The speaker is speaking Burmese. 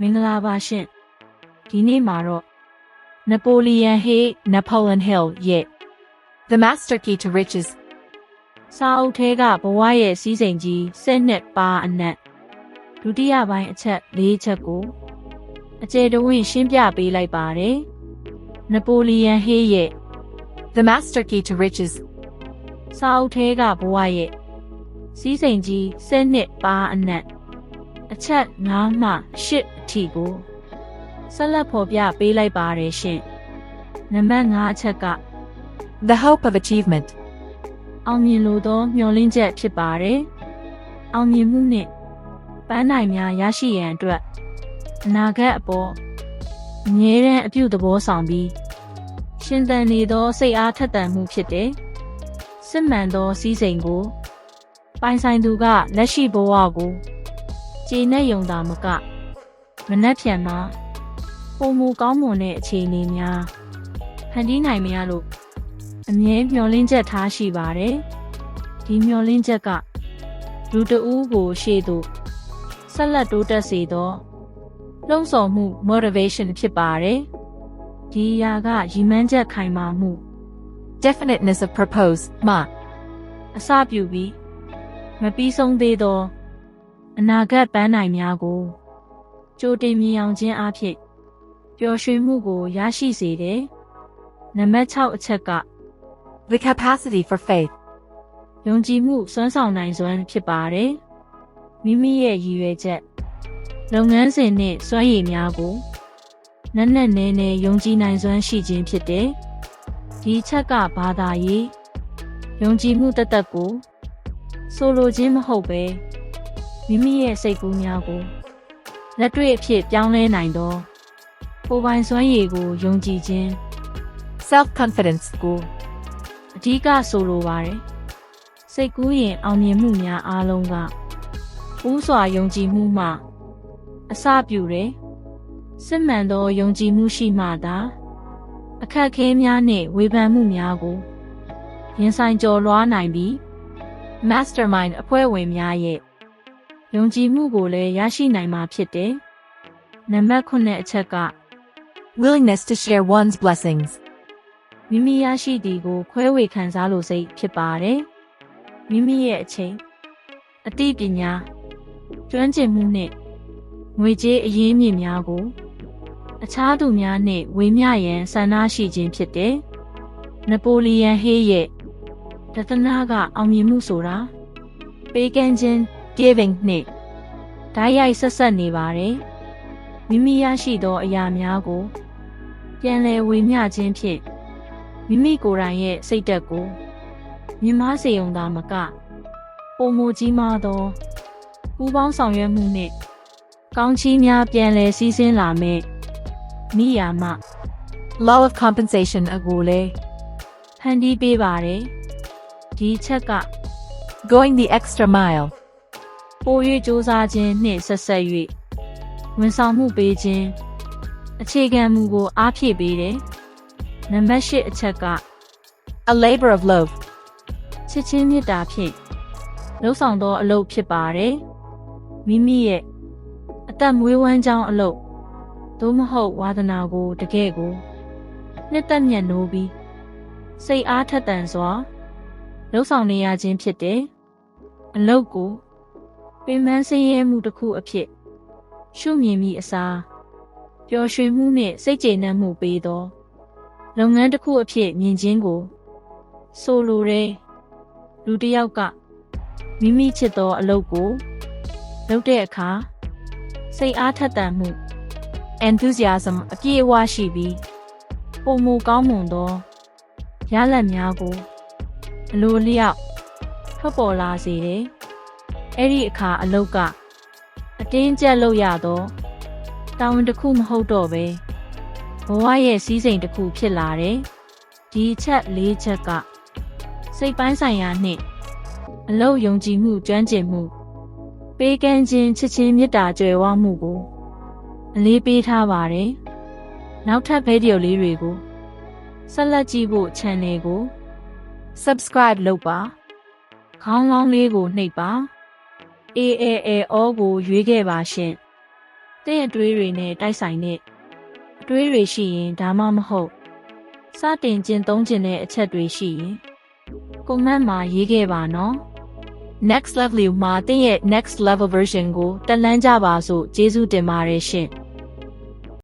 မင်္ဂလာပါရှင်ဒီနေ့မှာတော့ Napoleon Hill Napoleon Hill ရဲ့ The Master Key to Riches စာအုပ်ထဲကဘဝရဲ့စီးစိမ်ကြီး၁၀နှစ်ပါအနက်ဒုတိယပိုင်းအချက်၄ချက်ကိုအကျယ်တဝင့်ရှင်းပြပေးလိုက်ပါတယ်နပိုလီယန်ဟေးရဲ့ The Master Key to Riches စာအုပ်ထဲကဘဝရဲ့စီးစိမ်ကြီး၁၀နှစ်ပါအနက် အချက်၅မှ၈အထိကိုဆက်လက်ဖော်ပြပေးလိုက်ပါတယ်ရှင်နံပါတ်၅အချက်က The Hope of Achievement အောင်မြင်လိုသောမျှော်လင့်ချက်ဖြစ်ပါတယ်။အောင်မြင်မှုနှင့်ပန်းနိုင်များရရှိရန်အတွက်အနာဂတ်အပေါ်အမြဲတမ်းအပြုသဘောဆောင်ပြီးရှင်သန်နေသောစိတ်အားထက်သန်မှုဖြစ်တဲ့စစ်မှန်သောစည်းစိမ်ကို ပိုင်ဆိုင်သူကလက်ရှိဘဝကို ခြေနဲ့ယုံတာမက မနှက်ဖြန်မှာပုံမူကောင်းမွန်တဲ့အခြေအနေများဖန်တီးနိုင်မရလို့အမြဲမျောလင်းချက်ထားရှိပါတယ်။ဒီမျောလင်းချက်ကလူတဦးကိုရှေ့သို့ဆက်လက်တိုးတက်စေသောလှုံ့ဆော်မှု motivation ဖြစ်ပါတယ်။ဒီအရာကရည်မှန်းချက်ခိုင်မာမှု Definiteness of Purpose မှအစပြုပြီးမပြီးဆုံးသေးသော အနာဂတ်ပန်းနိုင်များကိုကြိုတင်မြင်အောင်ခြင်းအဖြစ်ပျော်ရွှင်မှုကိုရရှိစေတယ်။နံပါတ်6အချက်က The Capacity for Faith ယုံကြည်မှုစွမ်းဆောင်နိုင်စွမ်းဖြစ်ပါတယ်။မိမိရဲ့ရည်ရွယ်ချက်လုပ်ငန်းစဉ်နဲ့စွမ်းရည်များကိုနက်နက်နဲနဲယုံကြည်နိုင်စွမ်းရှိခြင်းဖြစ်တယ်။ဒီချက်ကဘာသာရေးယုံကြည်မှုတသက်ကိုဆိုလိုခြင်းမဟုတ်ပဲ မိမိရဲ့စိတ်ကူးများကိုလက်တွေ့အဖြစ်ပြောင်းလဲနိုင်သောကိုယ်ပိုင်စွမ်းရည်ကိုယုံကြည်ခြင်း Self-Confidence ကိုအဓိကဆိုလိုပါတယ်စိတ်ကူးရင်အောင်မြင်မှုများအားလုံးကဦးစွာယုံကြည်မှုမှ အစပြုတယ်စစ်မှန်သောယုံကြည်မှုရှိမှသာအခက်အခဲများနှင့်ဝေဖန်မှုများကိုရင်ဆိုင်ကျော်လွှားနိုင်ပြီး Mastermind အဖွဲ့ဝင်များရဲ့ ယုံကြည်မှုကိုလည်းရရှိနိုင်မှာဖြစ်တယ်နံပါတ်9အချက်က Willingness to share one's blessings မိမိရရှိသည်ကို ခွဲဝေခံစားလို့စိတ်ဖြစ်ပါတယ်။မိမိရဲ့အချိန်အသိပညာကျွမ်းကျင်မှုနဲ့ငွေကြေးအရင်းမြစ်များကို အခြားသူများနဲ့ဝေမျှရန်ဆန္ဒရှိခြင်းဖြစ်တယ်။နပိုလီယန်ဟေးရဲ့တသနာကအောင်မြင်မှုဆိုတာပေးကမ်းခြင်း giving နဲ့ဓာတ်ရိုက်ဆက်ဆက်နေပါတယ်။မိမိရရှိသောအရာများကို ပြန်လည်ဝေမျှခြင်းဖြင့်မိမိကိုယ်တိုင်ရဲ့စိတ်ဓာတ်ကိုမြင်မစေုံသာမကပုံမူကြီးမားသောပူပေါင်းဆောင်ရွက်မှုနှင့်ကောင်းချီးများပြန်လည်စည်းစင်းလာမဲ့မိယာမ Law of Compensation အကိုလေဖန်တီးပေးပါတယ်ဒီချက်က Going the Extra Mile ပို၍စ조사ခြင်းနှင့်ဆက်ဆက်၍ဝန်ဆောင်မှုပေးခြင်းအခြေခံမူကိုအားဖြည့်ပေးတယ်နံပါတ်၈အချက်က A Labor of Love ချစ်ချင်းမေတ္တာဖြင့်လှုပ်ဆောင်သောအလုပ်ဖြစ်ပါတယ်မိမိရဲ့အသက်မွေးဝမ်းကြောင်းအလုပ်သို့မဟုတ်ဝါသနာကိုတကယ်ကိုနှစ်သက်မြတ်နိုးပြီးစိတ်အားထက်သန်စွာလှုပ်ဆောင်နေရခြင်းဖြစ်တယ်အလုပ်ကို ပင်ပန်းဆင်းရဲမှုတစ်ခုအဖြစ် ရှုမြင်မိအစားပျော်ရွှင်မှုနှင့်စိတ်ကျေနပ်မှုပေးသောလုပ်ငန်းတစ်ခုအဖြစ်မြင်ခြင်းကိုဆိုလိုတဲ့လူတစ်ယောက်ကမိမိချစ်သောအလုပ်ကိုလုပ်တဲ့အခါစိတ်အားထက်သန်မှု enthusiasm အပြည့်အဝရှိပြီးပုံမူကောင်းမွန်သောရလဒ်များကိုအလိုလျောက်ထွက်ပေါ်လာစေတယ်။ အဲ့ဒီအခါအလုပ်ကအတင်းကျပ်လုပ်ရသောတာဝန်တစ်ခုမဟုတ်တော့ပဲဘဝရဲ့စည်းစိမ်တစ်ခုဖြစ်လာတယ်။ဒီချက်၄ချက်ကစိတ်ပိုင်းဆိုင်ရာနှင့်အလုပ်ယုံကြည်မှုကျွမ်းကျင်မှုပေးကမ်းခြင်းချစ်ချင်းမေတ္တာကြွယ်ဝမှုကိုအလေးပေးထားပါတယ်။နောက်ထပ်ဗီဒီယိုလေးတွေကိုဆက်လက်ကြည့်ဖို့ channel ကို Subscribe လုပ်ပါခေါင်းလောင်းလေးကိုနှိပ်ပါ AAAO ကိုရွေးခဲ့ပါရှင်တင့်ရဲ့အတွေးတွေနဲ့တိုက်ဆိုင်တဲ့အတွေးတွေရှိရင်ဒါမှမဟုတ်စတင်ကျင့်သုံးကျင်တဲ့အချက်တွေရှိရင်ကွန်မန့်မှာရေးခဲ့ပါနော် Next level မှာတင်းရဲ့ next level version ကိုတက်လှမ်းကြပါစို့ကျေးဇူးတင်ပါတယ်ရှင်။